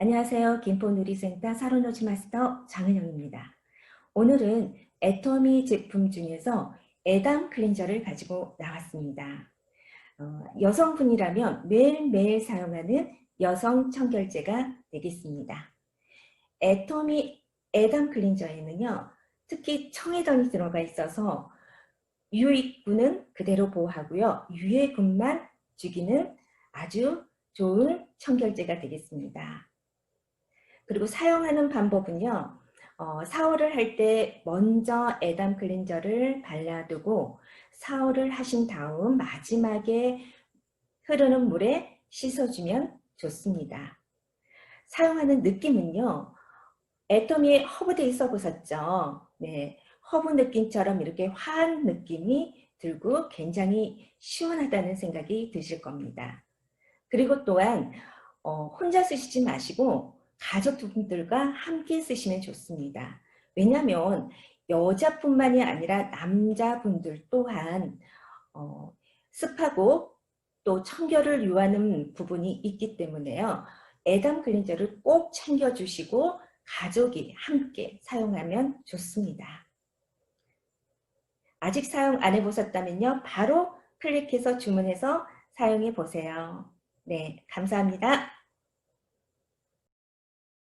안녕하세요. 김포누리센터 사로노지 마스터 장은영입니다. 오늘은 애터미 제품 중에서 에담 클렌저를 가지고 나왔습니다. 어, 여성분이라면 매일매일 사용하는 여성 청결제가 되겠습니다. 애터미 에담 클렌저에는요. 특히 청해던이 들어가 있어서 유익균은 그대로 보호하고요. 유해균만 죽이는 아주 좋은 청결제가 되겠습니다. 그리고 사용하는 방법은요. 어, 샤워를 할 때 먼저 에담 클렌저를 발라두고 샤워를 하신 다음 마지막에 흐르는 물에 씻어주면 좋습니다. 사용하는 느낌은요. 애터미에 허브데이 써보셨죠? 네, 허브 느낌처럼 이렇게 화한 느낌이 들고 굉장히 시원하다는 생각이 드실 겁니다. 그리고 또한 어, 혼자 쓰시지 마시고 가족분들과 함께 쓰시면 좋습니다. 왜냐하면 여자뿐만이 아니라 남자분들 또한 어, 습하고 또 청결을 유하는 부분이 있기 때문에요. 에담 클렌저를 꼭 챙겨주시고 가족이 함께 사용하면 좋습니다. 아직 사용 안 해보셨다면요. 바로 클릭해서 주문해서 사용해 보세요. 네, 감사합니다.